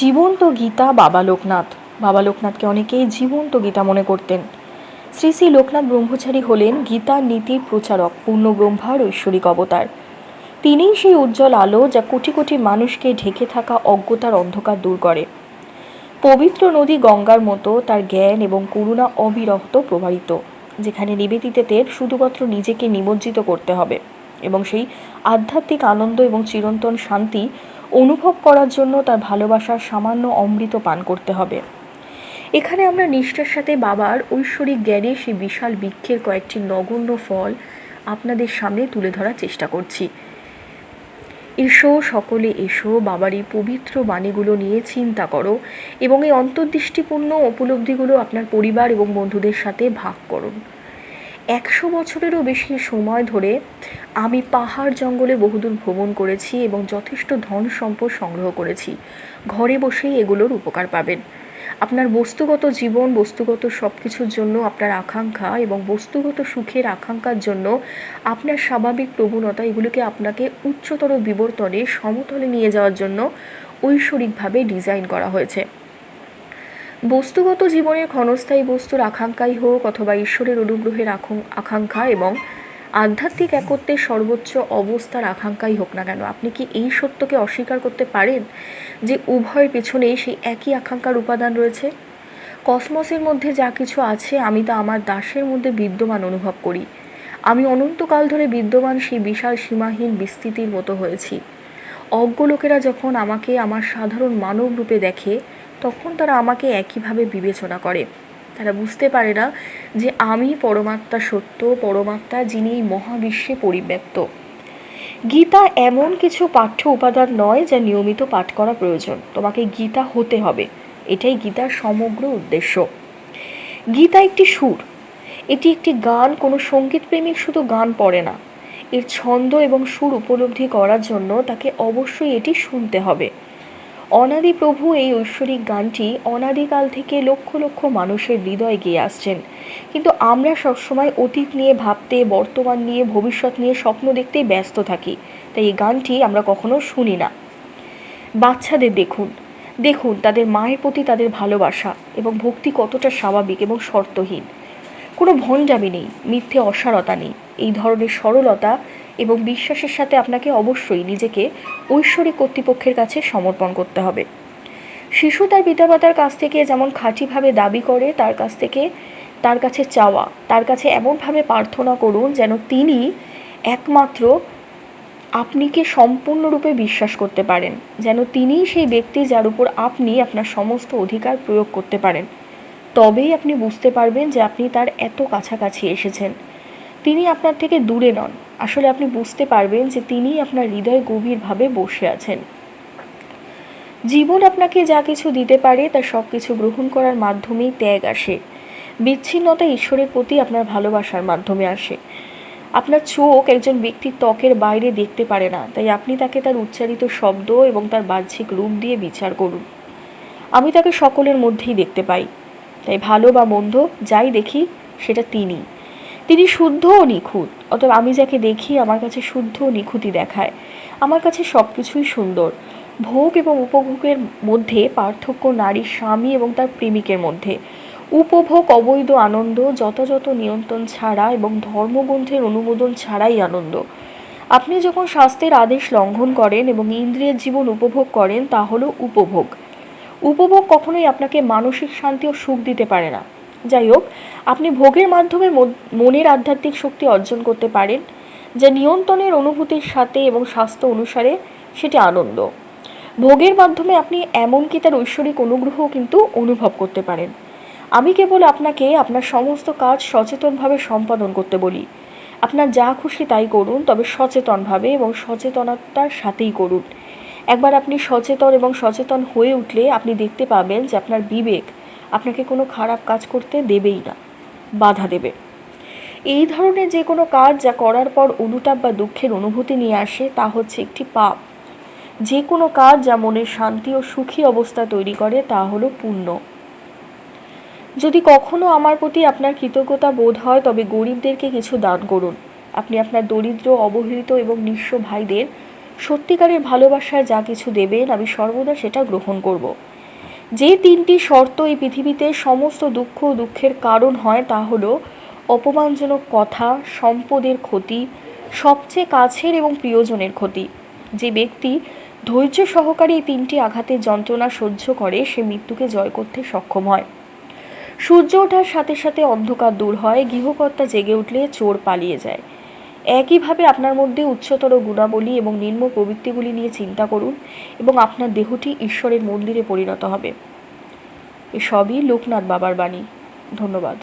জীবন্ত গীতা বাবা লোকনাথ। বাবা লোকনাথকে অনেকেই জীবন্ত গীতা মনে করতেন। শ্রী শ্রী লোকনাথ ব্রহ্মচারী হলেন গীতার নীতির প্রচারক, পূর্ণ ব্রহ্মার ঐশ্বরিক অবতার। তিনিই সেই উজ্জ্বল আলো যা কোটি কোটি মানুষকে ঢেকে থাকা অজ্ঞতার অন্ধকার দূর করে। পবিত্র নদী গঙ্গার মতো তার জ্ঞান এবং করুণা অবিরত প্রবাহিত, যেখানে নিবেদিতদের শুধুমাত্র নিজেকে নিমজ্জিত করতে হবে এবং সেই আধ্যাত্মিক আনন্দ এবং চিরন্তন শান্তি অনুভব করার জন্য তার ভালোবাসার সামান্য অমৃত পান করতে হবে। এখানে আমরা নিষ্ঠার সাথে বাবার ঐশ্বরিক জ্ঞানে সেই বিশাল বৃক্ষের কয়েকটি নগণ্য ফল আপনাদের সামনে তুলে ধরার চেষ্টা করছি। এসো, সকলে এসো, বাবার এই পবিত্র বাণীগুলো নিয়ে চিন্তা করো এবং এই অন্তর্দৃষ্টিপূর্ণ উপলব্ধিগুলো আপনার পরিবার এবং বন্ধুদের সাথে ভাগ করুন। একশো বছরেরও বেশি সময় ধরে আমি পাহাড় জঙ্গলে বহুদূর ভ্রমণ করেছি এবং যথেষ্ট ধন সম্পদ সংগ্রহ করেছি। ঘরে বসেই এগুলোর উপকার পাবেন। আপনার বস্তুগত জীবন, বস্তুগত সব কিছুর জন্য আপনার আকাঙ্ক্ষা এবং বস্তুগত সুখের আকাঙ্ক্ষার জন্য আপনার স্বাভাবিক প্রবণতা এগুলোকে আপনাকে উচ্চতর বিবর্তনে সমতলে নিয়ে যাওয়ার জন্য ঐশ্বরিকভাবে ডিজাইন করা হয়েছে। বস্তুগত জীবনের ক্ষণস্থায়ী বস্তুর আকাঙ্ক্ষাই হোক অথবা ঈশ্বরের অনুগ্রহের আকাঙ্ক্ষা এবং আধ্যাত্মিক একত্বের সর্বোচ্চ অবস্থার আকাঙ্ক্ষাই হোক না কেন, আপনি কি এই সত্যকে অস্বীকার করতে পারেন যে উভয়ের পেছনেই সেই একই আকাঙ্ক্ষার উপাদান রয়েছে? কসমসের মধ্যে যা কিছু আছে, আমি তা আমার দাসের মধ্যে বিদ্যমান অনুভব করি। আমি অনন্তকাল ধরে বিদ্যমান সেই বিশাল সীমাহীন বিস্তৃতির মতো হয়েছি। অজ্ঞ লোকেরা যখন আমাকে আমার সাধারণ মানব রূপে দেখে তখন তারা আমাকে একইভাবে বিবেচনা করে। তারা বুঝতে পারে না যে আমি পরমাত্মা সত্য, পরমাত্মা যিনি এই মহাবিশ্বে পরিব্যাপ্ত। গীতা এমন কিছু পাঠ্য উপাদান নয় যা নিয়মিত পাঠ করা প্রয়োজন। তোমাকে গীতা হতে হবে। এটাই গীতার সমগ্র উদ্দেশ্য। গীতা একটি সুর। এটি একটি গান। কোনো সংগীত প্রেমিক শুধু গান পড়ে না। এর ছন্দ এবং সুর উপলব্ধি করার জন্য তাকে অবশ্যই এটি শুনতে হবে। অনাদি প্রভু এই ঐশ্বরিক গানটি অনাদিকাল থেকে লক্ষ লক্ষ মানুষের হৃদয়ে গিয়ে আসছেন। কিন্তু আমরা সবসময় অতীত নিয়ে ভাবতে, বর্তমান নিয়ে, ভবিষ্যৎ নিয়ে স্বপ্ন দেখতেই ব্যস্ত থাকি। তাই এই গানটি আমরা কখনো শুনি না। বাচ্চাদের দেখুন। দেখুন, তাদের মায়ের প্রতি তাদের ভালোবাসা এবং ভক্তি কতটা স্বাভাবিক এবং শর্তহীন। কোনো ভণ্ডামি নেই, মিথ্যে অসারতা নেই। এই ধরনের সরলতা এবং বিশ্বাসের সাথে আপনাকে অবশ্যই নিজেকে ঐশ্বরিক কর্তৃপক্ষের কাছে সমর্পণ করতে হবে। শিশু তার পিতামাতার কাছ থেকে যেমন খাঁটিভাবে দাবি করে, তার কাছ থেকে তার কাছে চাওয়া, তার কাছে এমনভাবে প্রার্থনা করুন যেন তিনি একমাত্র আপনিকে সম্পূর্ণরূপে বিশ্বাস করতে পারেন, যেন তিনিই সেই ব্যক্তি যার উপর আপনি আপনার সমস্ত অধিকার প্রয়োগ করতে পারেন। তবেই আপনি বুঝতে পারবেন যে আপনি তার এত কাছাকাছি এসেছেন। তিনি আপনার থেকে দূরে নন। আসলে আপনি বুঝতে পারবেন যে তিনিই আপনার হৃদয়ে গভীরভাবে বসে আছেন। জীবন আপনাকে যা কিছু দিতে পারে, তা সব কিছু গ্রহণ করার মাধ্যমেই ত্যাগ আসে। বিচ্ছিন্নতা ঈশ্বরের প্রতি আপনার ভালোবাসার মাধ্যমে আসে। আপনার চোখ একজন ব্যক্তির ত্বকের বাইরে দেখতে পারে না, তাই আপনি তাকে তার উচ্চারিত শব্দ এবং তার বাহ্যিক রূপ দিয়ে বিচার করুন। আমি তাকে সকলের মধ্যেই দেখতে পাই। তাই ভালো বা মন্দ যাই দেখি, সেটা তিনি। তিনি শুদ্ধ ও নিখুঁত, অতএব আমি যাকে দেখি আমার কাছে শুদ্ধ ও নিখুঁতই দেখায়। আমার কাছে সব কিছুই সুন্দর। ভোগ এবং উপভোগের মধ্যে পার্থক্য নারীর স্বামী এবং তার প্রেমিকের মধ্যে। উপভোগ, অবৈধ আনন্দ, যথাযথ নিয়ন্ত্রণ ছাড়া এবং ধর্মগ্রন্থের অনুমোদন ছাড়াই আনন্দ। আপনি যখন স্বাস্থ্যের আদেশ লঙ্ঘন করেন এবং ইন্দ্রিয়ের জীবন উপভোগ করেন, তা হলো উপভোগ। উপভোগ কখনোই আপনাকে মানসিক শান্তি ও সুখ দিতে পারে না। যাই হোক, আপনি ভোগের মাধ্যমে মন- মনের আধ্যাত্মিক শক্তি অর্জন করতে পারেন, যা নিয়ন্ত্রণের অনুভূতির সাথে এবং স্বাস্থ্য অনুসারে সেটি আনন্দ। ভোগের মাধ্যমে আপনি এমনকি তার ঐশ্বরিক অনুগ্রহ কিন্তু অনুভব করতে পারেন। আমি কেবল আপনাকে আপনার সমস্ত কাজ সচেতনভাবে সম্পাদন করতে বলি। আপনার যা খুশি তাই করুন, তবে সচেতনভাবে এবং সচেতনতার সাথেই করুন। একবার আপনি সচেতন এবং সচেতন হয়ে উঠলে আপনি দেখতে পাবেন যে আপনার বিবেক আপনাকে কোনো খারাপ কাজ করতে দেবেই না, বাধা দেবে। এই ধরনের যে কোনো কাজ যা করার পর অনুতাপ বা দুঃখের অনুভূতি নিয়ে আসে, তা হচ্ছে একটি পাপ। যে কোনো কাজ যা মনের শান্তি ও সুখী অবস্থা তৈরি করে, তা হলো পুণ্য। যদি কখনো আমার প্রতি আপনার কৃতজ্ঞতা বোধ হয়, তবে গরিবদেরকে কিছু দান করুন। আপনি আপনার দরিদ্র, অবহেলিত এবং নিঃস্ব ভাইদের সত্যিকারের ভালোবাসায় যা কিছু দেবেন, আমি সর্বদা সেটা গ্রহণ করব। যে তিনটি শর্ত এই পৃথিবীতে সমস্ত দুঃখ দুঃখের কারণ হয় তা হলো অপমানজনক কথা, সম্পদের ক্ষতি, সবচেয়ে কাছের এবং প্রিয়জনের ক্ষতি। যে ব্যক্তি ধৈর্য সহকারে এই তিনটি আঘাতের যন্ত্রণা সহ্য করে, সে মৃত্যুকে জয় করতে সক্ষম হয়। সূর্য ওঠার সাথে সাথে অন্ধকার দূর হয়, গৃহকর্তা জেগে উঠলে চোর পালিয়ে যায়। একইভাবে আপনার মধ্যে উচ্চতর গুণাবলী এবং নিম্ন প্রবৃত্তিগুলি নিয়ে চিন্তা করুন এবং আপনার দেহটি ঈশ্বরের মন্দিরে পরিণত হবে। এসবই লোকনাথ বাবার বাণী। ধন্যবাদ।